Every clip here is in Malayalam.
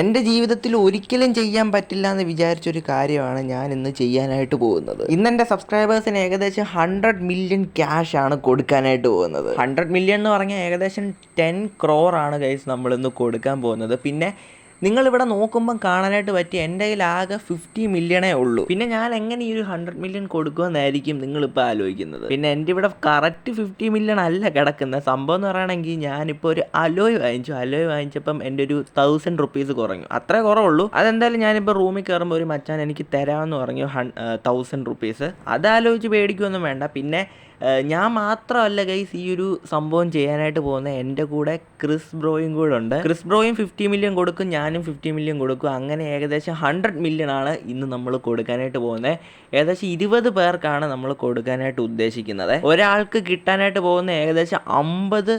എന്റെ ജീവിതത്തിൽ ഒരിക്കലും ചെയ്യാൻ പറ്റില്ല എന്ന് വിചാരിച്ചൊരു കാര്യമാണ് ഞാൻ ഇന്ന് ചെയ്യാനായിട്ട് പോകുന്നത്. ഇന്ന് എന്റെ സബ്സ്ക്രൈബേഴ്സിന് ഏകദേശം ഹൺഡ്രഡ് മില്യൺ ക്യാഷ് ആണ് കൊടുക്കാനായിട്ട് പോകുന്നത്. ഹൺഡ്രഡ് മില്യൺ എന്ന് പറഞ്ഞാൽ ഏകദേശം ടെൻ ക്രോർ ആണ് ഗൈസ് നമ്മളിന്ന് കൊടുക്കാൻ പോകുന്നത്. പിന്നെ നിങ്ങളിവിടെ നോക്കുമ്പം കാണാനായിട്ട് പറ്റിയ എന്റെ കയ്യിൽ ആകെ ഫിഫ്റ്റി മില്യണേ ഉള്ളൂ. പിന്നെ ഞാൻ എങ്ങനെ ഈ ഒരു ഹൺഡ്രഡ് മില്യൺ കൊടുക്കുമെന്നായിരിക്കും നിങ്ങളിപ്പോൾ ആലോചിക്കുന്നത്. പിന്നെ എന്റെ ഇവിടെ കറക്റ്റ് ഫിഫ്റ്റി മില്യൺ അല്ല കിടക്കുന്നത്. സംഭവം എന്ന് പറയുകയാണെങ്കിൽ ഞാനിപ്പോൾ ഒരു അലോയ് വാങ്ങിച്ചു. അലോയ് വാങ്ങിച്ചപ്പം എന്റെ ഒരു തൗസൻഡ് റുപ്പീസ് കുറഞ്ഞു. അത്രേ കുറവുള്ളൂ. അതെന്തായാലും ഞാനിപ്പോൾ റൂമിൽ കയറുമ്പോൾ ഒരു മച്ചാൻ എനിക്ക് തരാമെന്ന് പറഞ്ഞു ഹൺ തൗസൻഡ് റുപ്പീസ് അതാലോചിച്ച് പേടിക്കുകയൊന്നും വേണ്ട. പിന്നെ ഞാൻ മാത്രമല്ല ഗൈസ് ഈ ഒരു സംഭവം ചെയ്യാനായിട്ട് പോകുന്നത്. എന്റെ കൂടെ ക്രിസ് ബ്രോയും കൂടെ ഉണ്ട്. ക്രിസ് ബ്രോയും ഫിഫ്റ്റി മില്യൺ കൊടുക്കും ഞാനും ഫിഫ്റ്റി മില്യൺ കൊടുക്കും. അങ്ങനെ ഏകദേശം ഹൺഡ്രഡ് മില്യൺ ആണ് ഇന്ന് നമ്മൾ കൊടുക്കാനായിട്ട് പോകുന്നത്. ഏകദേശം ഇരുപത് പേർക്കാണ് നമ്മൾ കൊടുക്കാനായിട്ട് ഉദ്ദേശിക്കുന്നത്. ഒരാൾക്ക് കിട്ടാനായിട്ട് പോകുന്ന ഏകദേശം അമ്പത്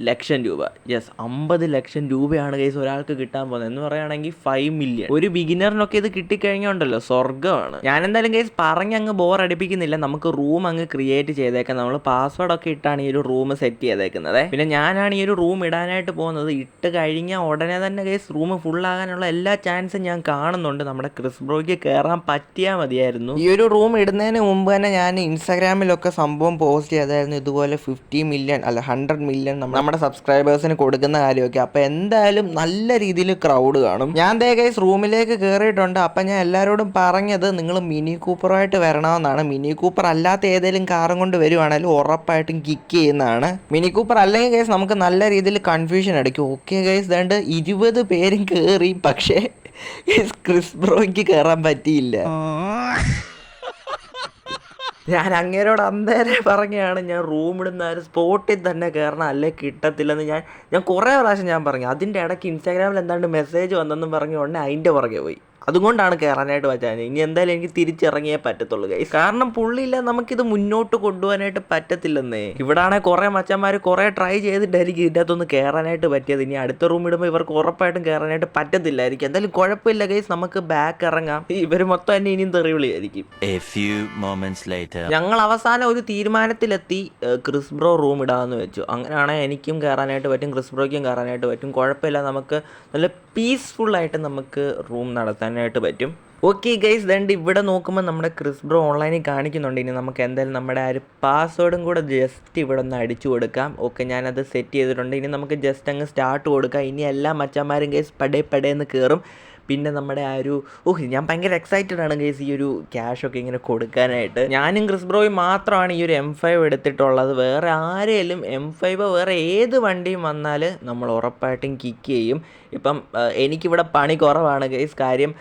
ലക്ഷം രൂപ. യെസ് അമ്പത് ലക്ഷം രൂപയാണ് കേസ് ഒരാൾക്ക് കിട്ടാൻ പോകുന്നത്. എന്ന് പറയുകയാണെങ്കിൽ ഫൈവ് മില്യൺ ഒരു ബിഗിനറിനൊക്കെ ഇത് കിട്ടിക്കഴിഞ്ഞാൽ ഉണ്ടല്ലോ സ്വർഗമാണ്. ഞാൻ എന്തായാലും കേസ് പറഞ്ഞ് അങ്ങ് ബോർ അടിപ്പിക്കുന്നില്ല. നമുക്ക് റൂം അങ്ങ് ക്രിയേറ്റ് ചെയ്തേക്കാം. നമ്മൾ പാസ്വേഡ് ഒക്കെ ഇട്ടാണ് ഈ ഒരു റൂം സെറ്റ് ചെയ്തേക്കുന്നത്. പിന്നെ ഞാനാണ് ഈ ഒരു റൂം ഇടാനായിട്ട് പോകുന്നത്. ഇട്ട് കഴിഞ്ഞാൽ ഉടനെ തന്നെ കേസ് റൂം ഫുൾ ആകാനുള്ള എല്ലാ ചാൻസും ഞാൻ കാണുന്നുണ്ട്. നമ്മുടെ ക്രിസ് ബ്രോയ്ക്ക് കയറാൻ പറ്റിയാൽ മതിയായിരുന്നു. ഈ ഒരു റൂം ഇടുന്നതിന് മുമ്പ് തന്നെ ഞാൻ ഇൻസ്റ്റാഗ്രാമിലൊക്കെ സംഭവം പോസ്റ്റ് ചെയ്തായിരുന്നു. ഇതുപോലെ ഫിഫ്റ്റി മില്യൺ അല്ല ഹൺഡ്രഡ് മില്യൺ നമ്മുടെ സബ്സ്ക്രൈബേഴ്സിന് കൊടുക്കുന്ന കാര്യമൊക്കെ. അപ്പോൾ എന്തായാലും നല്ല രീതിയിൽ ക്രൗഡ് കാണും. ഞാൻ ദേ ഗൈസ് റൂമിലേക്ക് കയറിയിട്ടുണ്ട് അപ്പം ഞാൻ എല്ലാവരോടും പറഞ്ഞത് നിങ്ങൾ മിനി കൂപ്പറുമായിട്ട് വരണമെന്നാണ്. മിനി കൂപ്പർ അല്ലാത്ത ഏതെങ്കിലും കാറും കൊണ്ട് വരുവാണെങ്കിലും ഉറപ്പായിട്ടും കിക്ക് ചെയ്യുന്നതാണ്. മിനി കൂപ്പർ അല്ലെങ്കിൽ ഗൈസ് നമുക്ക് നല്ല രീതിയിൽ കൺഫ്യൂഷൻ അടിക്കും. ഓക്കെ ഗൈസ് ദണ്ട് ഇരുപത് പേരും കയറി പക്ഷേ ക്രിസ് ബ്രോയ്ക്ക് കയറാൻ പറ്റിയില്ല. ഞാൻ അങ്ങേരോട് അന്നേരെ പറഞ്ഞാണ് ഞാൻ റൂമിടുന്ന സ്പോട്ടിൽ തന്നെ കയറണം അല്ലേ കിട്ടത്തില്ലെന്ന് ഞാൻ ഞാൻ കുറേ പ്രാവശ്യം ഞാൻ പറഞ്ഞു. അതിന്റെ ഇടയ്ക്ക് ഇൻസ്റ്റാഗ്രാമിൽ എന്താണ്ട് മെസ്സേജ് വന്നെന്നും പറഞ്ഞു ഉടനെ അതിന്റെ പുറകെ പോയി. അതുകൊണ്ടാണ് കയറാനായിട്ട് പറ്റാൻ ഇനി എന്തായാലും എനിക്ക് തിരിച്ചിറങ്ങിയേ പറ്റത്തുള്ളൂ ഗൈസ് കാരണം പുള്ളിയില്ല നമുക്കിത് മുന്നോട്ട് കൊണ്ടുപോകാനായിട്ട് പറ്റത്തില്ലെന്നേ. ഇവിടാണെ കുറേ മച്ചന്മാർ കുറേ ട്രൈ ചെയ്തിട്ടായിരിക്കും ഇതിന്റെ അകത്തൊന്ന് കയറാനായിട്ട് പറ്റിയത്. ഇനി അടുത്ത റൂം ഇടുമ്പോൾ ഇവർക്ക് ഉറപ്പായിട്ടും കയറാനായിട്ട് പറ്റത്തില്ലായിരിക്കും. എന്തായാലും കുഴപ്പമില്ല ഗൈസ് നമുക്ക് ബാക്ക് ഇറങ്ങാം. ഇവർ മൊത്തം എന്നെ ഇനിയും തെറിവിളിയായിരിക്കും. A few moments later. ഞങ്ങൾ അവസാനം ഒരു തീരുമാനത്തിലെത്തി. ക്രിസ് ബ്രോ റൂം ഇടാമെന്ന് വെച്ചു. അങ്ങനെയാണെങ്കിൽ എനിക്കും കയറാനായിട്ട് പറ്റും ക്രിസ് ബ്രോയ്ക്കും കയറാനായിട്ട് പറ്റും. കുഴപ്പമില്ല നമുക്ക് നല്ല പീസ്ഫുൾ ആയിട്ട് നമുക്ക് റൂം നടത്താനായിട്ട് പറ്റും. ഓക്കെ ഗൈസ് ദണ്ട് ഇവിടെ നോക്കുമ്പോൾ നമ്മുടെ ക്രിസ് ബ്രോ ഓൺലൈനിൽ കാണിക്കുന്നുണ്ട്. ഇനി നമുക്ക് എന്തായാലും നമ്മുടെ ആ ഒരു പാസ്വേഡും കൂടെ ജസ്റ്റ് ഇവിടെ ഒന്ന് അടിച്ചു കൊടുക്കാം. ഓക്കെ ഞാനത് സെറ്റ് ചെയ്തിട്ടുണ്ട്. ഇനി നമുക്ക് ജസ്റ്റ് അങ്ങ് സ്റ്റാർട്ട് കൊടുക്കാം. ഇനി എല്ലാ മച്ചന്മാരും ഗൈസ് പടേ പടേന്ന് കയറും പിന്നെ നമ്മുടെ ആ ഒരു ഓഹ് ഞാൻ ഭയങ്കര എക്സൈറ്റഡ് ആണ് ഗേസ് ഈ ഒരു ക്യാഷ് ഒക്കെ ഇങ്ങനെ കൊടുക്കാനായിട്ട്. ഞാനും ക്രിസ് ബ്രോയും മാത്രമാണ് ഈ ഒരു എം ഫൈവ് എടുത്തിട്ടുള്ളത്. വേറെ ആരെയും എം ഫൈവ് വേറെ ഏത് വണ്ടിയും വന്നാൽ നമ്മൾ ഉറപ്പായിട്ടും കിക്ക് ചെയ്യും. ഇപ്പം എനിക്കിവിടെ പണി കുറവാണ് ഗേസ് കാര്യം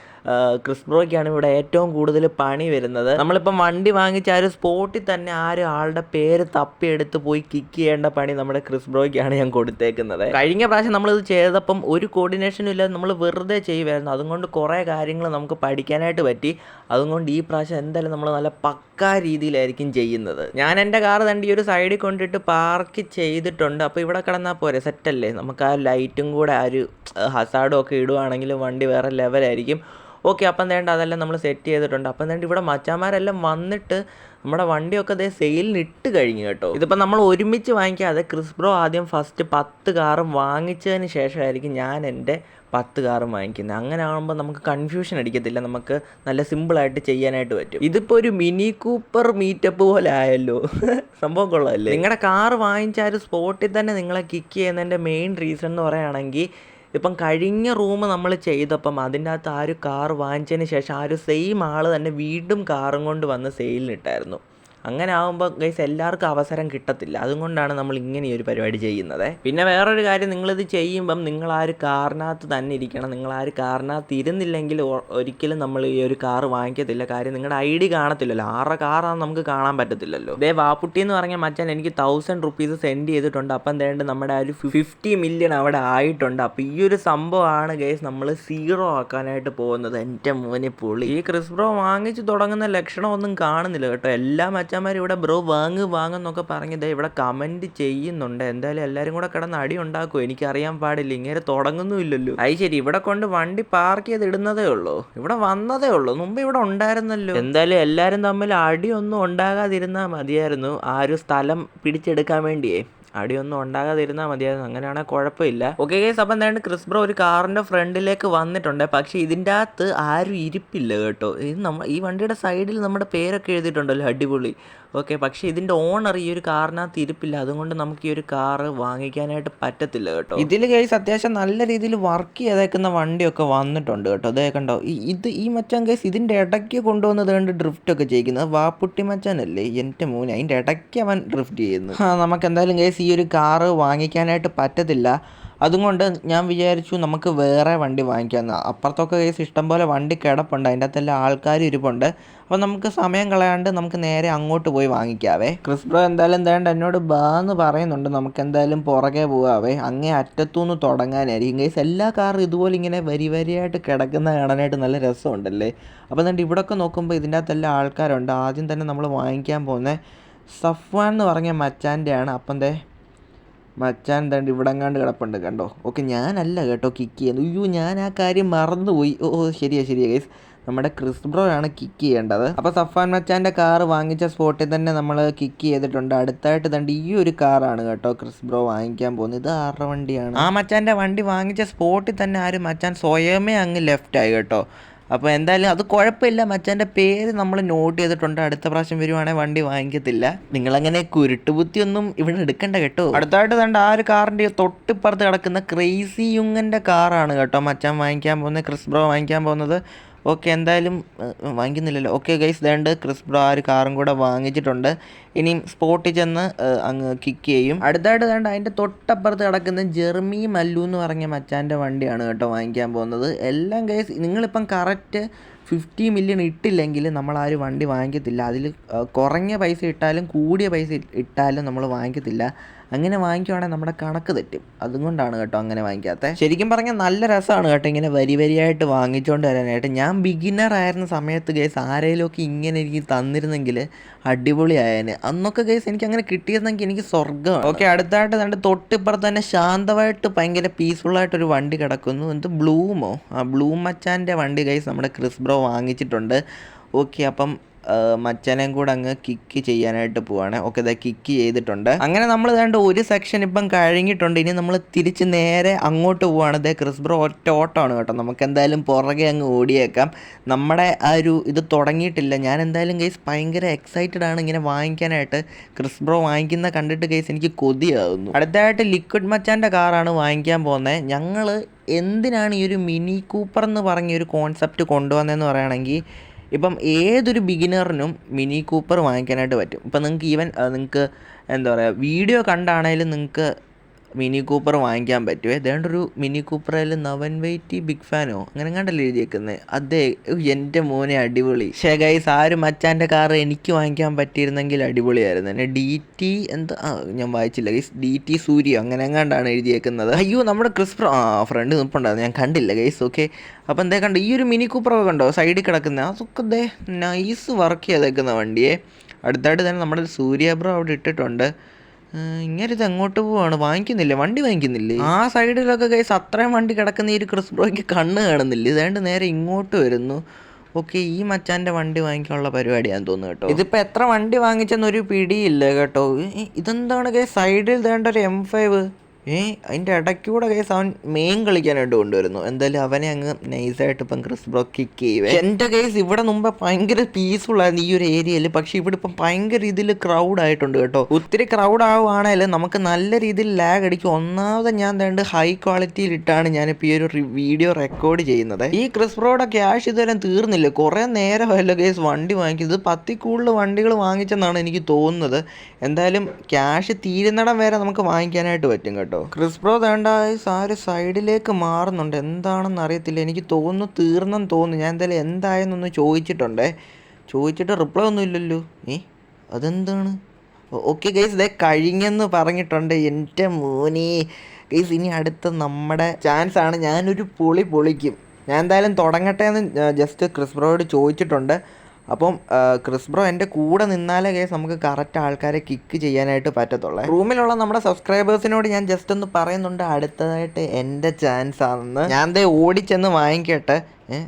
ക്രിസ് ബ്രോയ്ക്കാണ് ഇവിടെ ഏറ്റവും കൂടുതൽ പണി വരുന്നത്. നമ്മളിപ്പം വണ്ടി വാങ്ങിച്ച ആ ഒരു സ്പോട്ടിൽ തന്നെ ആ ഒരു ആളുടെ പേര് തപ്പിയെടുത്ത് പോയി കിക്ക് ചെയ്യേണ്ട പണി നമ്മുടെ ക്രിസ് ബ്രോയ്ക്കാണ് ഞാൻ കൊടുത്തേക്കുന്നത്. കഴിഞ്ഞ പ്രാവശ്യം നമ്മളിത് ചെയ്തപ്പം ഒരു കോർഡിനേഷനും ഇല്ലാതെ നമ്മൾ വെറുതെ ചെയ്യുമായിരുന്നു അതുകൊണ്ട് കുറേ കാര്യങ്ങൾ നമുക്ക് പഠിക്കാനായിട്ട് പറ്റി. അതുകൊണ്ട് ഈ പ്രാവശ്യം എന്തായാലും നമ്മൾ നല്ല പക്കാ രീതിയിലായിരിക്കും ചെയ്യുന്നത്. ഞാൻ എന്റെ കാർ തണ്ടി ഒരു സൈഡിൽ കൊണ്ടിട്ട് പാർക്ക് ചെയ്തിട്ടുണ്ട്. അപ്പോൾ ഇവിടെ കിടന്നാൽ പോരെ സെറ്റല്ലേ നമുക്ക് ആ ലൈറ്റും കൂടെ ആ ഒരു ഹസാഡും ഒക്കെ ഇടുവാണെങ്കിൽ വണ്ടി വേറെ ലെവലായിരിക്കും ഓക്കെ അപ്പം വേണ്ട അതെല്ലാം നമ്മൾ സെറ്റ് ചെയ്തിട്ടുണ്ട്. അപ്പം വേണ്ട ഇവിടെ മച്ചാന്മാരെല്ലാം വന്നിട്ട് നമ്മുടെ വണ്ടിയൊക്കെ അതേ സെയിലിന് ഇട്ട് കഴിഞ്ഞു കേട്ടോ. ഇതിപ്പോൾ നമ്മൾ ഒരുമിച്ച് വാങ്ങിക്കാതെ ക്രിസ് ബ്രോ ആദ്യം ഫസ്റ്റ് പത്ത് കാറും വാങ്ങിച്ചതിന് ശേഷമായിരിക്കും ഞാൻ എന്റെ പത്ത് കാറും വാങ്ങിക്കുന്നത്. അങ്ങനെ ആകുമ്പോൾ നമുക്ക് കൺഫ്യൂഷൻ അടിക്കത്തില്ല. നമുക്ക് നല്ല സിമ്പിളായിട്ട് ചെയ്യാനായിട്ട് പറ്റും. ഇതിപ്പോൾ ഒരു മിനി കൂപ്പർ മീറ്റപ്പ് പോലെ ആയല്ലോ. സംഭവം കൊള്ളാമല്ലേ നിങ്ങളുടെ കാർ വാങ്ങിച്ചാൽ സ്പോട്ടിൽ തന്നെ നിങ്ങളെ കിക്ക് ചെയ്യുന്നതിന്റെ മെയിൻ റീസൺ എന്ന് പറയുകയാണെങ്കിൽ ഇപ്പം കഴിഞ്ഞ റൂം നമ്മൾ ചെയ്തപ്പം അതിന്റെ അകത്ത് ആ ഒരു കാർ വാങ്ങിച്ചതിന് ശേഷം ആ ഒരു സെയിം ആൾ തന്നെ വീണ്ടും കാറും കൊണ്ട് വന്ന് സെയിലിനിട്ടായിരുന്നു അങ്ങനെ ആകുമ്പോൾ ഗൈസ് എല്ലാവർക്കും അവസരം കിട്ടത്തില്ല. അതുകൊണ്ടാണ് നമ്മൾ ഇങ്ങനെ ഒരു പരിപാടി ചെയ്യുന്നത്. പിന്നെ വേറൊരു കാര്യം നിങ്ങളിത് ചെയ്യുമ്പം നിങ്ങൾ ആ ഒരു കാറിനകത്ത് തന്നെ ഇരിക്കണം നിങ്ങൾ ആ ഒരു കാറിനകത്ത് ഇരുന്നില്ലെങ്കിൽ ഒരിക്കലും നമ്മൾ ഈ ഒരു കാർ വാങ്ങിക്കത്തില്ല. കാര്യം നിങ്ങളുടെ ഐ ഡി കാണത്തില്ലല്ലോ. ആരുടെ കാറാണ് നമുക്ക് കാണാൻ പറ്റത്തില്ലല്ലോ. ദേ വാപ്പുട്ടി എന്ന് പറഞ്ഞ മച്ചാൻ എനിക്ക് തൗസൻഡ് റുപ്പീസ് സെൻഡ് ചെയ്തിട്ടുണ്ട്. അപ്പം തേണ്ട നമ്മുടെ ആ ഒരു ഫിഫ്റ്റി മില്യൺ അവിടെ ആയിട്ടുണ്ട്. അപ്പം ഈ ഒരു സംഭവമാണ് ഗൈസ് നമ്മൾ സീറോ ആക്കാനായിട്ട് പോകുന്നത്. എന്റെ മോനെ പൊളി. ഈ ക്രിസ്ബ്രോ വാങ്ങിച്ചു തുടങ്ങുന്ന ലക്ഷണമൊന്നും കാണുന്നില്ല കേട്ടോ. എല്ലാ മച്ചന്മാരും ഇവിടെ ബ്രോ വാങ്ങ് വാങ്ങെന്നൊക്കെ പറഞ്ഞത് ഇവിടെ കമന്റ് ചെയ്യുന്നുണ്ട്. എന്തായാലും എല്ലാവരും കൂടെ കിടന്ന് അടി ഉണ്ടാക്കുമോ എനിക്കറിയാൻ പാടില്ല. ഇങ്ങനെ തുടങ്ങുന്നുമില്ലല്ലോ. അത് ശരി. ഇവിടെ കൊണ്ട് വണ്ടി പാർക്ക് ചെയ്ത് ഇടുന്നതേ ഉള്ളൂ. ഇവിടെ വന്നതേ ഉള്ളൂ. മുമ്പ് ഇവിടെ ഉണ്ടായിരുന്നല്ലോ. എന്തായാലും എല്ലാവരും തമ്മിൽ അടിയൊന്നും ഉണ്ടാകാതിരുന്നാൽ മതിയായിരുന്നു. ആ ഒരു സ്ഥലം പിടിച്ചെടുക്കാൻ വേണ്ടിയേ. അടിയൊന്നും ഉണ്ടാകാതിരുന്നാൽ മതിയായിരുന്നു അങ്ങനെയാണെങ്കിൽ കുഴപ്പമില്ല. ഓക്കെ ഗൈസ് അപ്പം എന്തായാലും ക്രിസ് ബ്രോ ഒരു കാറിന്റെ ഫ്രണ്ടിലേക്ക് വന്നിട്ടുണ്ട്. പക്ഷേ ഇതിന്റെ അകത്ത് ആരും ഇരിപ്പില്ല കേട്ടോ. ഇത് നമ്മൾ ഈ വണ്ടിയുടെ സൈഡിൽ നമ്മുടെ പേരൊക്കെ എഴുതിയിട്ടുണ്ടല്ലോ അടിപൊളി. ഓക്കെ പക്ഷേ ഇതിന്റെ ഓണർ ഈ ഒരു കാറിനകത്ത് ഇരിപ്പില്ല. അതുകൊണ്ട് നമുക്ക് ഈ ഒരു കാറ് വാങ്ങിക്കാനായിട്ട് പറ്റത്തില്ല കേട്ടോ. ഇതിൽ കേസ് അത്യാവശ്യം നല്ല രീതിയിൽ വർക്ക് ചെയ്തേക്കുന്ന വണ്ടിയൊക്കെ വന്നിട്ടുണ്ട് കേട്ടോ. അതേ കണ്ടോ ഇത് ഈ മച്ചാൻ കേസ് ഇതിന്റെ ഇടയ്ക്ക് കൊണ്ടുവന്നത് കണ്ട് ഡ്രിഫ്റ്റ് ഒക്കെ ചെയ്യിക്കുന്നത് വാപ്പുട്ടി മച്ചാനല്ലേ എന്റെ മോനെ അതിന്റെ ഇടയ്ക്ക് അവൻ ഡ്രിഫ്റ്റ് ചെയ്യുന്നു. നമുക്ക് എന്തായാലും കേസ് ഈ ഒരു കാറ് വാങ്ങിക്കാനായിട്ട് പറ്റത്തില്ല. അതുകൊണ്ട് ഞാൻ വിചാരിച്ചു നമുക്ക് വേറെ വണ്ടി വാങ്ങിക്കാമെന്ന് അപ്പുറത്തൊക്കെ കേസ് ഇഷ്ടംപോലെ വണ്ടി കിടപ്പുണ്ട്. അതിന്റെ അകത്തെല്ലാം ആൾക്കാർ ഇരിപ്പുണ്ട്. അപ്പോൾ നമുക്ക് സമയം കളയാണ്ട് നമുക്ക് നേരെ അങ്ങോട്ട് പോയി വാങ്ങിക്കാവേ. ക്രിസ്ബ്രോ എന്തായാലും എന്തായാലും എന്നോട് ബാ എന്ന് പറയുന്നുണ്ട്. നമുക്ക് എന്തായാലും പുറകെ പോകാവേ അങ്ങേ അറ്റത്തുനിന്ന് തുടങ്ങാനായിരിക്കും. കേസ് എല്ലാ കാറും ഇതുപോലെ ഇങ്ങനെ വരി വരിയായിട്ട് കിടക്കുന്ന കാണാനായിട്ട് നല്ല രസമുണ്ടല്ലേ? അപ്പോൾ എന്നിട്ട് ഇവിടെയൊക്കെ നോക്കുമ്പോൾ ഇതിന്റെ അകത്തെല്ലാം ആൾക്കാരുണ്ട്. ആദ്യം തന്നെ നമ്മൾ വാങ്ങിക്കാൻ പോകുന്നത് സഫ്വാൻ എന്ന് പറഞ്ഞ മച്ചാന്റെയാണ് അപ്പം ദേ മച്ചാൻ തണ്ട് ഇവിടെങ്ങാണ്ട് കിടപ്പുണ്ട് കണ്ടോ? ഓക്കെ ഞാനല്ല കേട്ടോ കിക്ക് ചെയ്യുന്നത്. അയ്യോ ഞാൻ ആ കാര്യം മറന്നുപോയി. ഓ ശരിയാ ശരിയാ ഗൈസ് നമ്മുടെ ക്രിസ് ബ്രോ ആണ് കിക്ക് ചെയ്യേണ്ടത്. അപ്പോൾ സഫാൻ മച്ചാന്റെ കാർ വാങ്ങിച്ച സ്പോട്ടിൽ തന്നെ നമ്മൾ കിക്ക് ചെയ്തിട്ടുണ്ട്. അടുത്തായിട്ട് തണ്ട് ഈ ഒരു കാറാണ് കേട്ടോ ക്രിസ് ബ്രോ വാങ്ങിക്കാൻ പോകുന്നത്. ഇത് ആരുടെ വണ്ടിയാണ്? ആ മച്ചാന്റെ വണ്ടി വാങ്ങിച്ച സ്പോട്ടിൽ തന്നെ ആരും മച്ചാൻ സ്വയമേ അങ്ങ് ലെഫ്റ്റ് ആയി കേട്ടോ. അപ്പോൾ എന്തായാലും അത് കുഴപ്പമില്ല. മച്ചാന്റെ പേര് നമ്മൾ നോട്ട് ചെയ്തിട്ടുണ്ട്. അടുത്ത പ്രാവശ്യം വരുവാണെങ്കിൽ വണ്ടി വാങ്ങിക്കത്തില്ല. നിങ്ങളങ്ങനെ കുരുട്ടുബുദ്ധിയൊന്നും ഇവിടെ എടുക്കണ്ട കേട്ടോ. അടുത്തായിട്ട് കണ്ട ആ ഒരു കാറിന്റെ തൊട്ടിപ്പുറത്ത് കിടക്കുന്ന ക്രേസി യുങ്ങന്റെ കാറാണ് കേട്ടോ മച്ചാൻ വാങ്ങിക്കാൻ പോകുന്നത് ക്രിസ് ബ്രോ വാങ്ങിക്കാൻ പോകുന്നത്. ഓക്കെ എന്തായാലും വാങ്ങിക്കുന്നില്ലല്ലോ. ഓക്കെ ഗൈസ് ദേണ്ട് ക്രിസ് ആ ഒരു കാറും കൂടെ വാങ്ങിച്ചിട്ടുണ്ട്. ഇനിയും സ്പോട്ടിൽ ചെന്ന് അങ്ങ് കിക്ക് ചെയ്യും. അടുത്തായിട്ട് വേണ്ട അതിന്റെ തൊട്ടപ്പുറത്ത് കിടക്കുന്ന ജെർമി മല്ലു എന്ന് പറഞ്ഞ മച്ചാന്റെ വണ്ടിയാണ് കേട്ടോ വാങ്ങിക്കാൻ പോകുന്നത്. എല്ലാം ഗൈസ് നിങ്ങളിപ്പം കറക്റ്റ് ഫിഫ്റ്റി മില്യൺ ഇട്ടില്ലെങ്കിൽ നമ്മൾ ആ ഒരു വണ്ടി വാങ്ങിക്കത്തില്ല. അതിൽ കുറഞ്ഞ പൈസ ഇട്ടാലും കൂടിയ പൈസ ഇട്ടാലും നമ്മൾ വാങ്ങിക്കത്തില്ല. അങ്ങനെ വാങ്ങിക്കുവാണെങ്കിൽ നമ്മുടെ കണക്ക് തെറ്റും. അതുകൊണ്ടാണ് കേട്ടോ അങ്ങനെ വാങ്ങിക്കാത്തത് ശരിക്കും പറഞ്ഞാൽ നല്ല രസമാണ് കേട്ടോ ഇങ്ങനെ വരി വരിയായിട്ട് വാങ്ങിച്ചുകൊണ്ട് വരാനായിട്ട്. ഞാൻ ബിഗിനർ ആയിരുന്ന സമയത്ത് ഗൈസ് ആരെങ്കിലുമൊക്കെ ഇങ്ങനെ എനിക്ക് തന്നിരുന്നെങ്കിൽ അടിപൊളിയായേനെ. അന്നൊക്കെ ഗൈസ് എനിക്ക് അങ്ങനെ കിട്ടിയിരുന്നെങ്കിൽ എനിക്ക് സ്വർഗമാണ്. ഓക്കെ അടുത്തായിട്ട് കണ്ട് തൊട്ടിപ്പുറത്ത് തന്നെ ശാന്തമായിട്ട് ഭയങ്കര പീസ്ഫുള്ളായിട്ട് ഒരു വണ്ടി കിടക്കുന്നു. എന്ത് ബ്ലൂമോ? ആ ബ്ലൂ മച്ചാന്റെ വണ്ടി ഗൈസ് നമ്മുടെ ക്രിസ് ബ്രോ വാങ്ങിച്ചിട്ടുണ്ട്. ഓക്കെ അപ്പം മച്ചാനെയും കൂടെ അങ്ങ് കിക്ക് ചെയ്യാനായിട്ട് പോവാണ്. ഓക്കെ ഇതാ കിക്ക് ചെയ്തിട്ടുണ്ട്. അങ്ങനെ നമ്മൾ ഇതാണ്ട് ഒരു സെക്ഷൻ ഇപ്പം കഴിഞ്ഞിട്ടുണ്ട്. ഇനി നമ്മൾ തിരിച്ച് നേരെ അങ്ങോട്ട് പോവാണ്. ഇതേ ക്രിസ്ബ്രോ ഒറ്റ ഓട്ടമാണ് കേട്ടോ. നമുക്ക് എന്തായാലും പുറകെ അങ്ങ് ഓടിയേക്കാം. നമ്മുടെ ആ ഒരു ഇത് തുടങ്ങിയിട്ടില്ല. ഞാൻ എന്തായാലും കേസ് ഭയങ്കര എക്സൈറ്റഡ് ആണ് ഇങ്ങനെ വാങ്ങിക്കാനായിട്ട്. ക്രിസ്ബ്രോ വാങ്ങിക്കുന്ന കണ്ടിട്ട് കേസ് എനിക്ക് കൊതിയാകുന്നു അടുത്തതായിട്ട് ലിക്വിഡ് മച്ചാന്റെ കാറാണ് വാങ്ങിക്കാൻ പോകുന്നത് ഞങ്ങൾ എന്തിനാണ് ഈ ഒരു മിനി കൂപ്പർ എന്ന് പറഞ്ഞ ഒരു കോൺസെപ്റ്റ് കൊണ്ടുവന്നതെന്ന് പറയുകയാണെങ്കിൽ ഇപ്പം ഏതൊരു ബിഗിനറിനും മിനി കൂപ്പർ വാങ്ങിക്കാനായിട്ട് പറ്റും. ഇപ്പം നിങ്ങൾക്ക് ഈവൻ നിങ്ങൾക്ക് എന്താ പറയുക വീഡിയോ കണ്ടാണെങ്കിലും നിങ്ങൾക്ക് മിനി കൂപ്പർ വാങ്ങിക്കാൻ പറ്റുമേ ഏതാണ്ട് ഒരു മിനി കൂപ്പറിൽ നവൻ വെയിറ്റി ബിഗ് ഫാനോ? അങ്ങനെ കണ്ടല്ലേ എഴുതിയേക്കുന്നത് അതെ എന്റെ മോനെ അടിപൊളി. ഷേ ഗൈസ് ആരും മച്ചാന്റെ കാർ എനിക്ക് വാങ്ങിക്കാൻ പറ്റിയിരുന്നെങ്കിൽ അടിപൊളിയായിരുന്നു. എന്നെ ഡി ടി എന്താ ഞാൻ വായിച്ചില്ല ഗൈസ് ഡി ടി സൂര്യ അങ്ങനെ എങ്ങാണ്ടാണ് എഴുതിയേക്കുന്നത്? അയ്യോ നമ്മുടെ ക്രിസ്പ്ര ആ ഫ്രണ്ട് നിൽപ്പുണ്ടായിരുന്നു ഞാൻ കണ്ടില്ല ഗൈസ് ഓക്കെ അപ്പോൾ എന്തേ കണ്ടു? ഈ ഒരു മിനി കൂപ്പറൊക്കെ കണ്ടോ? സൈഡിൽ കിടക്കുന്ന. അതൊക്കെ ദേ നൈസ് വർക്ക് ചെയ്തേക്കുന്ന വണ്ടിയെ. അടുത്തായിട്ട് തന്നെ നമ്മുടെ സൂര്യ ബ്രോ അവിടെ ഇട്ടിട്ടുണ്ട്. ഇങ്ങനെ ഇത് എങ്ങോട്ട് പോവാണ്? വാങ്ങിക്കുന്നില്ലേ? വണ്ടി വാങ്ങിക്കുന്നില്ലേ? ആ സൈഡിലൊക്കെ കൈസ് അത്രയും വണ്ടി കിടക്കുന്ന ഈ ഒരു ക്രിസ് ബ്രോയ്ക്ക് കണ്ണ് കാണുന്നില്ല? ഇതേണ്ട് നേരെ ഇങ്ങോട്ട് വരുന്നു. ഓക്കെ ഈ മച്ചാന്റെ വണ്ടി വാങ്ങിക്കാനുള്ള പരിപാടിയാന്ന് തോന്നുന്നു കേട്ടോ. ഇതിപ്പോൾ എത്ര വണ്ടി വാങ്ങിച്ചെന്നൊരു പിടിയില്ല കേട്ടോ. ഇതെന്താണ് കൈ? സൈഡിൽ വേണ്ട ഒരു എം ഫൈവ് ഏ അതിന്റെ ഇടയ്ക്കൂടെ കേസ് അവൻ മെയിൻ കളിക്കാനായിട്ട് കൊണ്ടുവരുന്നു. എന്തായാലും അവനെ അങ്ങ് നൈസായിട്ട് ഇപ്പം ക്രിസ് ബ്രോ കിക്ക് ചെയ്യുവേ. എന്റെ കേസ് ഇവിടെ മുമ്പ് ഭയങ്കര പീസ്ഫുൾ ആയിരുന്നു ഈ ഒരു ഏരിയയിൽ പക്ഷേ ഇവിടെ ഇപ്പം ഭയങ്കര രീതിയിൽ ക്രൗഡ് ആയിട്ടുണ്ട് കേട്ടോ. ഒത്തിരി ക്രൗഡ് ആവുകയാണെങ്കിൽ നമുക്ക് നല്ല രീതിയിൽ ലാഗ് അടിക്കും. ഒന്നാമത് ഞാൻ രണ്ട് ഹൈ ക്വാളിറ്റിയിൽ ഇട്ടാണ് ഞാനിപ്പോൾ ഈ ഒരു വീഡിയോ റെക്കോർഡ് ചെയ്യുന്നത്. ഈ ക്രിസ് ബ്രോയുടെ ക്യാഷ് ഇതുവരെ തീർന്നില്ല. കുറേ നേരമല്ല കേസ് വണ്ടി വാങ്ങിക്കുന്നത്. പത്തിൽ കൂടുതൽ വണ്ടികൾ വാങ്ങിച്ചെന്നാണ് എനിക്ക് തോന്നുന്നത്. എന്തായാലും ക്യാഷ് തീരുന്നിടം വരെ നമുക്ക് വാങ്ങിക്കാനായിട്ട് പറ്റും കേട്ടോ. ക്രിസ് ബ്രോ ആ ഒരു സൈഡിലേക്ക് മാറുന്നുണ്ട്. എന്താണെന്ന് അറിയത്തില്ല. എനിക്ക് തോന്നുന്നു തീർന്നെന്ന് തോന്നുന്നു. ഞാൻ എന്തായാലും എന്തായെന്നൊന്ന് ചോദിച്ചിട്ടുണ്ടേ. ചോദിച്ചിട്ട് റിപ്ലൈ ഒന്നും ഇല്ലല്ലോ. ഏ അതെന്താണ്? ഓക്കെ ഗൈസ് ഇതേ കഴിഞ്ഞെന്ന് പറഞ്ഞിട്ടുണ്ട് എന്റെ മോനെ. ഗൈസ് ഇനി അടുത്ത നമ്മുടെ ചാൻസ് ആണ്. ഞാനൊരു പൊളി പൊളിക്കും. ഞാൻ എന്തായാലും തുടങ്ങട്ടെ എന്ന് ജസ്റ്റ് ക്രിസ് ബ്രോയോട് ചോദിച്ചിട്ടുണ്ട്. അപ്പം ക്രിസ് ബ്രോ എന്റെ കൂടെ നിന്നാലേ കേസ് നമുക്ക് കറക്റ്റ് ആൾക്കാരെ കിക്ക് ചെയ്യാനായിട്ട് പറ്റത്തുള്ളൂ. റൂമിലുള്ള നമ്മുടെ സബ്സ്ക്രൈബേഴ്സിനോട് ഞാൻ ജസ്റ്റ് ഒന്ന് പറയുന്നുണ്ട് അടുത്തതായിട്ട് എന്റെ ചാൻസ് ആണെന്ന്. ഞാൻ ദേ ഓടിച്ചെന്ന് വാങ്ങിക്കട്ടെ. ഏ?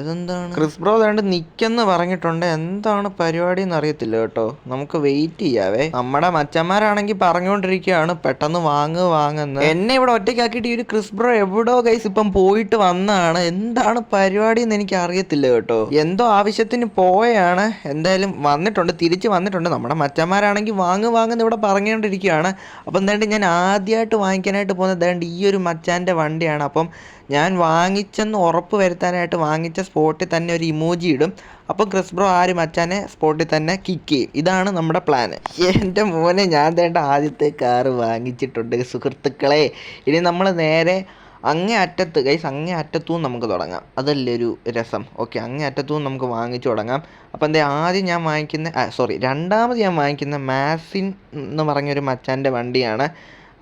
ഇതെന്താണ്? ക്രിസ് ബ്രോ ഏതാണ്ട് നിക്കെന്ന് പറഞ്ഞിട്ടുണ്ട്. എന്താണ് പരിപാടി എന്ന് അറിയത്തില്ല കേട്ടോ. നമുക്ക് വെയിറ്റ് ചെയ്യാവേ. നമ്മുടെ മച്ചന്മാരാണെങ്കിൽ പറഞ്ഞുകൊണ്ടിരിക്കുകയാണ് പെട്ടെന്ന് വാങ്ങ് വാങ്ങുന്ന. എന്നെ ഇവിടെ ഒറ്റയ്ക്കാക്കിയിട്ട് ഈ ഒരു ക്രിസ് ബ്രോ എവിടോ ഗൈസ് ഇപ്പം പോയിട്ട് വന്നാണ്. എന്താണ് പരിപാടി എന്ന് എനിക്ക് അറിയത്തില്ല കേട്ടോ. എന്തോ ആവശ്യത്തിന് പോയാണ്. എന്തായാലും വന്നിട്ടുണ്ട്. തിരിച്ച് വന്നിട്ടുണ്ട്. നമ്മുടെ മച്ചന്മാരാണെങ്കിൽ വാങ്ങ് വാങ്ങുന്ന ഇവിടെ പറഞ്ഞുകൊണ്ടിരിക്കുകയാണ് അപ്പം എന്താണ്ട് ഞാൻ ആദ്യമായിട്ട് വാങ്ങിക്കാനായിട്ട് പോകുന്നത് എന്താണ്ട് ഈ ഒരു മച്ചാന്റെ വണ്ടിയാണ്. അപ്പം ഞാൻ വാങ്ങിച്ചെന്ന് ഉറപ്പ് വരുത്താനായിട്ട് വാങ്ങിച്ച സ്പോട്ടിൽ തന്നെ ഒരു ഇമോജി ഇടും. അപ്പം ക്രിസ് ബ്രോ ആരും അച്ഛനെ സ്പോട്ടിൽ തന്നെ കിക്ക് ചെയ്യും. ഇതാണ് നമ്മുടെ പ്ലാൻ എന്റെ മോനെ ഞാൻ തേണ്ട ആദ്യത്തെ കാറ് വാങ്ങിച്ചിട്ടുണ്ട് സുഹൃത്തുക്കളെ. ഇനി നമ്മൾ നേരെ അങ്ങേ അറ്റത്ത് ഗൈസ് അങ്ങേ അറ്റത്തും നമുക്ക് തുടങ്ങാം. അതല്ലേ ഒരു രസം. ഓക്കെ അങ്ങേ അറ്റത്തും നമുക്ക് വാങ്ങിച്ചു തുടങ്ങാം. അപ്പോൾ എന്താ ആദ്യം ഞാൻ വാങ്ങിക്കുന്ന സോറി രണ്ടാമത് ഞാൻ വാങ്ങിക്കുന്ന മാസിൻ എന്ന് പറഞ്ഞൊരു മച്ചാന്റെ വണ്ടിയാണ്.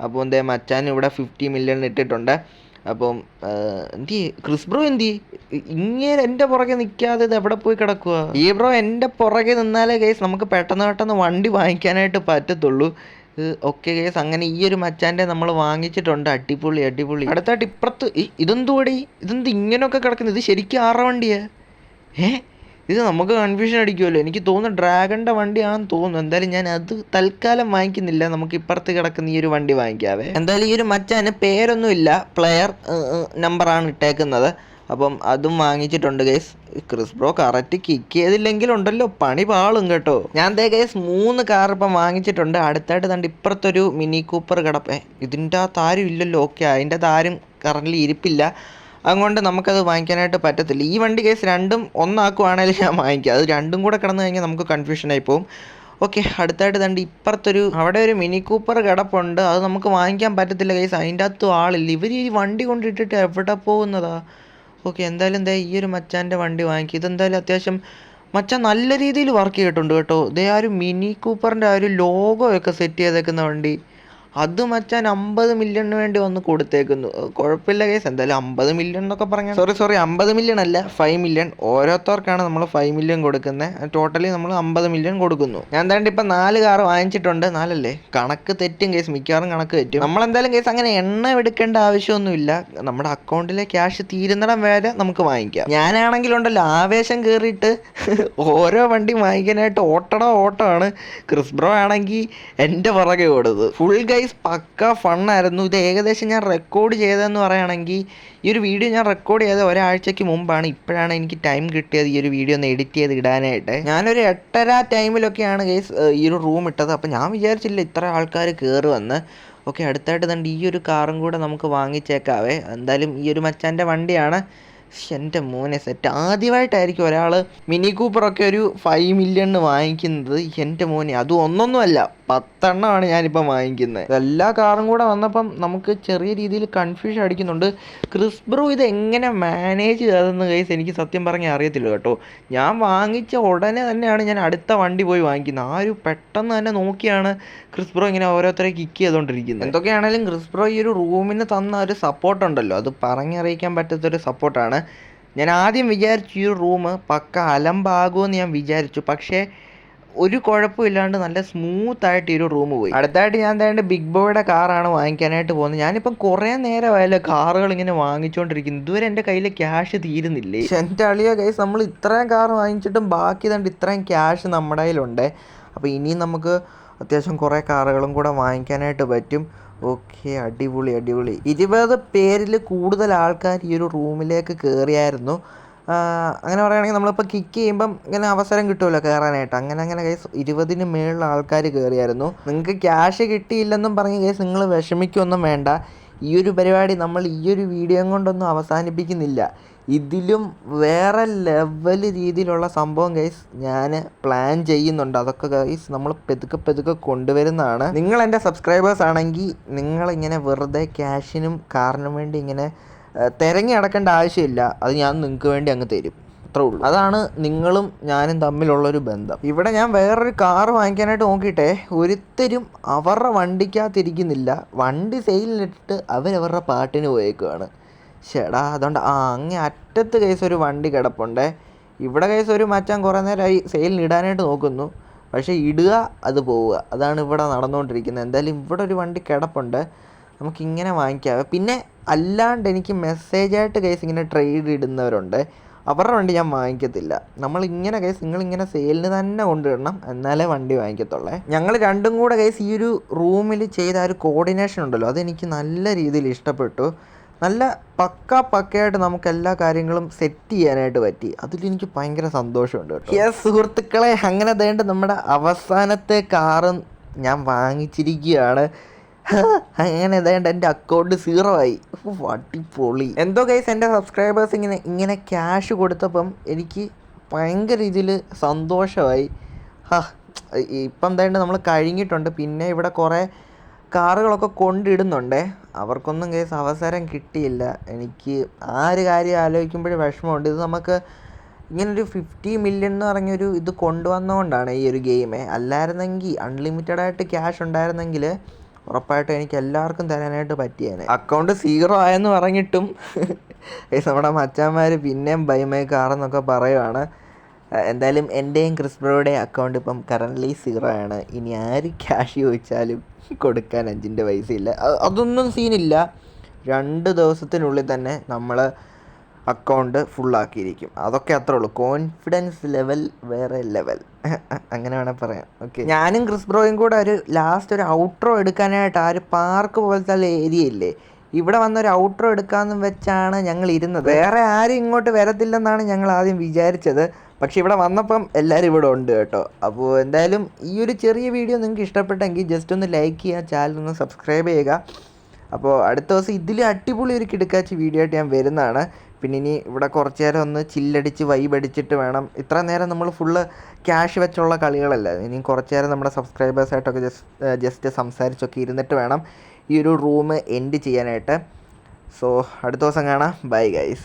അപ്പോൾ എന്താ മച്ചാൻ ഇവിടെ ഫിഫ്റ്റി മില്യൺ ഇട്ടിട്ടുണ്ട്. അപ്പം എന്തി ക്രിസ് ബ്രോ എന്തി ഇങ്ങനെ എന്റെ പുറകെ നിൽക്കാതെ ഇത് എവിടെ പോയി കിടക്കുക ഈ ബ്രോ എന്റെ പുറകെ നിന്നാലേ കേസ് നമുക്ക് പെട്ടെന്ന് പെട്ടെന്ന് വണ്ടി വാങ്ങിക്കാനായിട്ട് പറ്റത്തുള്ളൂ. ഓക്കെ കേസ് അങ്ങനെ ഈ ഒരു മച്ചാന്റെ നമ്മൾ വാങ്ങിച്ചിട്ടുണ്ട്. അടിപൊളി അടിപൊളി. അടുത്തായിട്ട് ഇപ്പുറത്ത് ഇതെന്തുകൂടി ഇതെന്ത് ഇങ്ങനെയൊക്കെ കിടക്കുന്നത് ഇത് ശരിക്കും ആറ വണ്ടിയാ? ഏ? ഇത് നമുക്ക് കൺഫ്യൂഷൻ അടിക്കുമല്ലോ എനിക്ക് തോന്നുന്നു ഡ്രാഗണിന്റെ വണ്ടിയാണെന്ന് തോന്നുന്നു. എന്തായാലും ഞാൻ അത് തൽക്കാലം വാങ്ങിക്കുന്നില്ല. നമുക്ക് ഇപ്പുറത്ത് കിടക്കുന്ന ഈ ഒരു വണ്ടി വാങ്ങിക്കാവേ. എന്തായാലും ഈ ഒരു മച്ചാന് പേരൊന്നുമില്ല. പ്ലെയർ നമ്പറാണ് ഇട്ടേക്കുന്നത്. അപ്പം അതും വാങ്ങിച്ചിട്ടുണ്ട് guys Chris bro correct kick ചെയ്തില്ലെങ്കിൽ ഉണ്ടല്ലോ. പണി പാളും കേട്ടോ. ഞാൻ ദേ ഗൈസ് മൂന്ന് കാർ ഇപ്പം വാങ്ങിച്ചിട്ടുണ്ട്. അടുത്തായിട്ട് തണ്ട് ഇപ്പുറത്തൊരു മിനി കൂപ്പർ കിടപ്പേ. ഇതിന്റെ ആ താരം ഇല്ലല്ലോ. ഓക്കെ അതിന്റെ താരം കറന്റ് ഇരിപ്പില്ല. അതുകൊണ്ട് നമുക്കത് വാങ്ങിക്കാനായിട്ട് പറ്റത്തില്ല. ഈ വണ്ടി കേസ് രണ്ടും ഒന്നാക്കുവാണെങ്കിൽ ഞാൻ വാങ്ങിക്കാം. അത് രണ്ടും കൂടെ കടന്നു കഴിഞ്ഞാൽ നമുക്ക് കൺഫ്യൂഷൻ ആയി പോകും ഓക്കെ അടുത്തായിട്ട് തണ്ട് ഇപ്പുറത്തൊരു അവിടെ ഒരു മിനി കൂപ്പർ കിടപ്പുണ്ട്. അത് നമുക്ക് വാങ്ങിക്കാൻ പറ്റത്തില്ല കേസ് അതിന്റെ അകത്തും ആളില്ല. ഇവർ ഈ വണ്ടി കൊണ്ടിട്ടിട്ട് എവിടെ പോകുന്നതാ? ഓക്കെ എന്തായാലും എന്താ ഈ ഒരു മച്ചാന്റെ വണ്ടി വാങ്ങിക്കും. ഇതെന്തായാലും അത്യാവശ്യം മച്ചാൻ നല്ല രീതിയിൽ വർക്ക് ചെയ്തിട്ടുണ്ട് കേട്ടോ. ഇതേ ആ ഒരു മിനി കൂപ്പറിന്റെ ആ ഒരു ലോഗോ ഒക്കെ സെറ്റ് ചെയ്തേക്കുന്ന വണ്ടി. അത് മച്ചാൻ അമ്പത് മില്യണിന് വേണ്ടി വന്ന് കൊടുത്തേക്കുന്നു. കുഴപ്പമില്ല കേസ്. എന്തായാലും അമ്പത് മില്യൺ എന്നൊക്കെ പറഞ്ഞാൽ സോറി സോറി അമ്പത് മില്യൺ അല്ല ഫൈവ് മില്യൺ ഓരോരുത്തർക്കാണ് നമ്മൾ ഫൈവ് മില്യൺ കൊടുക്കുന്നത് ടോട്ടലി നമ്മൾ അമ്പത് മില്യൺ കൊടുക്കുന്നു. ഞാൻ എന്താണ്ട് ഇപ്പം നാല് കാർ വാങ്ങിച്ചിട്ടുണ്ട്. നാലല്ലേ? കണക്ക് തെറ്റും കേസ്. മിക്കവാറും കണക്ക് തെറ്റും. നമ്മൾ എന്തായാലും കേസ് അങ്ങനെ എണ്ണ എടുക്കേണ്ട ആവശ്യമൊന്നുമില്ല. നമ്മുടെ അക്കൗണ്ടിലെ ക്യാഷ് തീരുന്നിടം വരെ നമുക്ക് വാങ്ങിക്കാം. ഞാനാണെങ്കിലുണ്ടല്ലോ ആവേശം കയറിയിട്ട് ഓരോ വണ്ടി വാങ്ങിക്കാനായിട്ട് ഓട്ടട ഓട്ടമാണ്. ക്രിസ് ബ്രോ ആണെങ്കിൽ എന്റെ പുറകെ ഓടുന്നത്. ഫുൾ ഗൈസ് പക്ക ഫണ്ണായിരുന്നു. ഇത് ഏകദേശം ഞാൻ റെക്കോർഡ് ചെയ്തതെന്ന് പറയുകയാണെങ്കിൽ ഈ ഒരു വീഡിയോ ഞാൻ റെക്കോർഡ് ചെയ്ത ഒരാഴ്ചയ്ക്ക് മുമ്പാണ് ഇപ്പോഴാണ് എനിക്ക് ടൈം കിട്ടിയത് ഈ ഒരു വീഡിയോ ഒന്ന് എഡിറ്റ് ചെയ്ത് ഇടാനായിട്ട്. ഞാനൊരു എട്ടര ടൈമിലൊക്കെയാണ് ഗൈസ് ഈ ഒരു റൂം ഇട്ടത്. അപ്പോൾ ഞാൻ വിചാരിച്ചില്ല ഇത്ര ആൾക്കാർ കയറുമെന്ന് ഓക്കെ അടുത്തായിട്ട് തന്നെ ഈ ഒരു കാറും കൂടെ നമുക്ക് വാങ്ങിച്ചേക്കാവേ. എന്തായാലും ഈ ഒരു മച്ചാന്റെ വണ്ടിയാണ്. എന്റെ മോനെ സെറ്റ് ആദ്യമായിട്ടായിരിക്കും ഒരാൾ മിനി കൂപ്പറൊക്കെ ഒരു ഫൈവ് മില്യണിന് വാങ്ങിക്കുന്നത്. എന്റെ മോനെ അത് ഒന്നൊന്നുമല്ല പത്തെണ്ണമാണ് ഞാനിപ്പം വാങ്ങിക്കുന്നത്. എല്ലാ കാറും കൂടെ വന്നപ്പം നമുക്ക് ചെറിയ രീതിയിൽ കൺഫ്യൂഷൻ അടിക്കുന്നുണ്ട്. ക്രിസ് ബ്രോ ഇത് എങ്ങനെ മാനേജ് ചെയ്തതെന്ന് കേസ് എനിക്ക് സത്യം പറഞ്ഞാൽ അറിയത്തില്ല കേട്ടോ. ഞാൻ വാങ്ങിച്ച ഉടനെ തന്നെയാണ് ഞാൻ അടുത്ത വണ്ടി പോയി വാങ്ങിക്കുന്നത്. ആ ഒരു പെട്ടെന്ന് തന്നെ നോക്കിയാണ് ക്രിസ് ബ്രോ ഇങ്ങനെ ഓരോരുത്തരെ കിക്ക് ചെയ്തുകൊണ്ടിരിക്കുന്നത് എന്തൊക്കെയാണെങ്കിലും ക്രിസ് ബ്രോ ഈ ഒരു റൂമിന് തന്ന ഒരു സപ്പോർട്ട് ഉണ്ടല്ലോ. അത് പറഞ്ഞറിയിക്കാൻ പറ്റാത്തൊരു സപ്പോർട്ടാണ് ഞാൻ ആദ്യം വിചാരിച്ചു ഈ റൂം പക്ക അലമ്പാകുമെന്ന് ഞാൻ വിചാരിച്ചു. പക്ഷേ ഒരു കുഴപ്പമില്ലാണ്ട് നല്ല സ്മൂത്ത് ആയിട്ട് ഈ ഒരു റൂം പോയി. അടുത്തായിട്ട് ഞാൻ എന്തായാലും ബിഗ് ബോയുടെ കാറാണ് വാങ്ങിക്കാനായിട്ട് പോകുന്നത്. ഞാനിപ്പം കുറേ നേരമായല്ലോ കാറുകൾ ഇങ്ങനെ വാങ്ങിച്ചുകൊണ്ടിരിക്കുന്നു ഇതുവരെ എന്റെ കയ്യിൽ ക്യാഷ് തീരുന്നില്ലേ? എന്റെ അളിയ കൈസ് നമ്മൾ ഇത്രയും കാർ വാങ്ങിച്ചിട്ടും ബാക്കി തണ്ട് ഇത്രയും ക്യാഷ് നമ്മുടെ കയ്യിലുണ്ട്. അപ്പോൾ ഇനിയും നമുക്ക് അത്യാവശ്യം കുറേ കാറുകളും കൂടെ വാങ്ങിക്കാനായിട്ട് പറ്റും. ഓക്കെ അടിപൊളി അടിപൊളി. ഇരുപത് പേരിൽ കൂടുതൽ ആൾക്കാർ ഈ ഒരു റൂമിലേക്ക് കയറിയായിരുന്നു അങ്ങനെ പറയുകയാണെങ്കിൽ നമ്മളിപ്പോൾ കിക്ക് ചെയ്യുമ്പം ഇങ്ങനെ അവസരം കിട്ടുമല്ലോ കയറാനായിട്ട് അങ്ങനെ അങ്ങനെ കേസ് ഇരുപതിന് മേളിൽ ആൾക്കാർ കയറിയായിരുന്നു നിങ്ങൾക്ക് ക്യാഷ് കിട്ടിയില്ലെന്നും പറഞ്ഞ് കേസ് നിങ്ങൾ വിഷമിക്കൊന്നും വേണ്ട. ഈ ഒരു പരിപാടി നമ്മൾ ഈ ഒരു വീഡിയോ കൊണ്ടൊന്നും അവസാനിപ്പിക്കുന്നില്ല. ഇതിലും വേറെ ലെവൽ രീതിയിലുള്ള സംഭവം ഗൈസ് ഞാൻ പ്ലാൻ ചെയ്യുന്നുണ്ട്. അതൊക്കെ ഗൈസ് നമ്മൾ പെതുക്കെ പെതുക്കെ കൊണ്ടുവരുന്നതാണ്. നിങ്ങൾ എന്റെ സബ്സ്ക്രൈബേഴ്സ് ആണെങ്കിൽ നിങ്ങളിങ്ങനെ വെറുതെ ക്യാഷിനും കാറിനും വേണ്ടി ഇങ്ങനെ തിരങ്ങി അടക്കേണ്ട ആവശ്യമില്ല. അത് ഞാൻ നിങ്ങൾക്ക് വേണ്ടി അങ്ങ് തരും. അത്രേ ഉള്ളൂ. അതാണ് നിങ്ങളും ഞാനും തമ്മിലുള്ളൊരു ബന്ധം. ഇവിടെ ഞാൻ വേറൊരു കാർ വാങ്ങിക്കാനായിട്ട് നോക്കിയിട്ടേ ഒരുത്തരും അവരുടെ വണ്ടിക്കകത്തിരിക്കുന്നില്ല വണ്ടി സെയിലിട്ടിട്ട് അവരവരുടെ പാട്ടിന് പോയേക്കുവാണ്. ചേടാ അതുകൊണ്ട് ആ അങ്ങേ അറ്റത്ത് കേസ് ഒരു വണ്ടി കിടപ്പുണ്ടേ. ഇവിടെ കേസ് ഒരു മച്ചാൻ കുറേ നേരമായി സെയിലിന് ഇടാനായിട്ട് നോക്കുന്നു. പക്ഷേ ഇടുക അത് പോവുക. അതാണ് ഇവിടെ നടന്നുകൊണ്ടിരിക്കുന്നത്. എന്തായാലും ഇവിടെ ഒരു വണ്ടി കിടപ്പുണ്ട്. നമുക്കിങ്ങനെ വാങ്ങിക്കാം. പിന്നെ അല്ലാണ്ട് എനിക്ക് മെസ്സേജായിട്ട് കേസ് ഇങ്ങനെ ട്രേഡ് ഇടുന്നവരുണ്ട്. അവരുടെ വണ്ടി ഞാൻ വാങ്ങിക്കത്തില്ല. നമ്മൾ ഇങ്ങനെ കേസ് നിങ്ങളിങ്ങനെ സെയിലിന് തന്നെ കൊണ്ടുവരണം. എന്നാലേ വണ്ടി വാങ്ങിക്കത്തുള്ളേ. ഞങ്ങൾ രണ്ടും കൂടെ കേസ് ഈ ഒരു റൂമിൽ ചെയ്ത ആ ഒരു കോർഡിനേഷൻ ഉണ്ടല്ലോ. അതെനിക്ക് നല്ല രീതിയിൽ ഇഷ്ടപ്പെട്ടു. നല്ല പക്ക പക്കയായിട്ട് നമുക്ക് എല്ലാ കാര്യങ്ങളും സെറ്റ് ചെയ്യാനായിട്ട് പറ്റി. അതിലെനിക്ക് ഭയങ്കര സന്തോഷമുണ്ട് കേട്ടോ. യെസ് സുഹൃത്തുക്കളെ അങ്ങനെ തേണ്ട നമ്മുടെ അവസാനത്തെ കാറും ഞാൻ വാങ്ങിച്ചിരിക്കുകയാണ്. അങ്ങനെ ഏതാണ്ട് എന്റെ അക്കൗണ്ട് സീറോ ആയി. അടിപൊളി. എന്തോ കൈസ് എന്റെ സബ്സ്ക്രൈബേഴ്സ് ഇങ്ങനെ ഇങ്ങനെ ക്യാഷ് കൊടുത്തപ്പം എനിക്ക് ഭയങ്കര രീതിയിൽ സന്തോഷമായി. ഹാ ഇപ്പം എന്തായാലും നമ്മൾ കഴിഞ്ഞിട്ടുണ്ട്. പിന്നെ ഇവിടെ കുറേ കാറുകളൊക്കെ കൊണ്ടിടുന്നുണ്ടേ. അവർക്കൊന്നും കേസ് അവസരം കിട്ടിയില്ല. എനിക്ക് ആ ഒരു കാര്യം ആലോചിക്കുമ്പോഴേ വിഷമമുണ്ട്. ഇത് നമുക്ക് ഇങ്ങനൊരു ഫിഫ്റ്റി മില്യൺ എന്ന് പറഞ്ഞൊരു ഇത് കൊണ്ടുവന്നുകൊണ്ടാണ് ഈ ഒരു ഗെയിം അല്ലായിരുന്നെങ്കിൽ അൺലിമിറ്റഡ് ആയിട്ട് ക്യാഷ് ഉണ്ടായിരുന്നെങ്കിൽ ഉറപ്പായിട്ടും എനിക്ക് എല്ലാവർക്കും തരാനായിട്ട് പറ്റിയേനെ. അക്കൗണ്ട് സീറോ ആയെന്ന് പറഞ്ഞിട്ടും നമ്മുടെ മച്ചാന്മാർ പിന്നെയും ബൈമേക്കാറെന്നൊക്കെ കാറെന്നൊക്കെ പറയുവാണ്. എന്തായാലും എന്റെയും ക്രിസ്ബ്രോയുടെ അക്കൗണ്ട് ഇപ്പം കറന്റ്ലി സീറോ ആണ്. ഇനി ആര് ക്യാഷ് ചോദിച്ചാലും കൊടുക്കാൻ അഞ്ചിന്റെ പൈസ ഇല്ല. അ- അതൊന്നും സീനില്ല രണ്ട് ദിവസത്തിനുള്ളിൽ തന്നെ നമ്മൾ അക്കൗണ്ട് ഫുള്ളാക്കിയിരിക്കും അതൊക്കെ അത്രേ ഉള്ളൂ. കോൺഫിഡൻസ് ലെവൽ വേറെ ലെവൽ അങ്ങനെ വേണേൽ പറയാം. ഓക്കെ ഞാനും ക്രിസ് ബ്രോയും കൂടെ ഒരു ലാസ്റ്റ് ഒരു ഔട്ട്രോ എടുക്കാനായിട്ട് ആ ഒരു പാർക്ക് പോലത്തെ ഏരിയ ഇല്ലേ? ഇവിടെ വന്ന ഒരു എടുക്കാമെന്ന് എടുക്കാമെന്നും വെച്ചാണ് ഞങ്ങൾ ഇരുന്നത്. വേറെ ആരും ഇങ്ങോട്ട് വരത്തില്ലെന്നാണ് ഞങ്ങൾ ആദ്യം വിചാരിച്ചത്. പക്ഷെ ഇവിടെ വന്നപ്പം എല്ലാവരും ഇവിടെ ഉണ്ട് കേട്ടോ. അപ്പോൾ എന്തായാലും ഈ ഒരു ചെറിയ വീഡിയോ നിങ്ങൾക്ക് ഇഷ്ടപ്പെട്ടെങ്കിൽ ജസ്റ്റ് ഒന്ന് ലൈക്ക് ചെയ്യുക ചാനൽ ഒന്ന് സബ്സ്ക്രൈബ് ചെയ്യുക. അപ്പോൾ അടുത്ത ദിവസം ഇതിൽ അടിപൊളി ഒരു കിടക്കാച്ചി വീഡിയോ ആയിട്ട് ഞാൻ വരുന്നതാണ്. പിന്നെ ഇനി ഇവിടെ കുറച്ച് നേരം ഒന്ന് ചില്ലടിച്ച് വൈബ് അടിച്ചിട്ട് വേണം. ഇത്ര നേരം നമ്മൾ ഫുള്ള് ക്യാഷ് വെച്ചുള്ള കളികളല്ല. ഇനി കുറച്ച് നേരം നമ്മുടെ സബ്സ്ക്രൈബേഴ്സായിട്ടൊക്കെ ജസ്റ്റ് ജസ്റ്റ് സംസാരിച്ചൊക്കെ ഇരുന്നിട്ട് വേണം. ഈ ഒരു റൂം എൻഡ് ചെയ്യാനായിട്ട്. സോ അടുത്ത ദിവസം കാണാം. Bye guys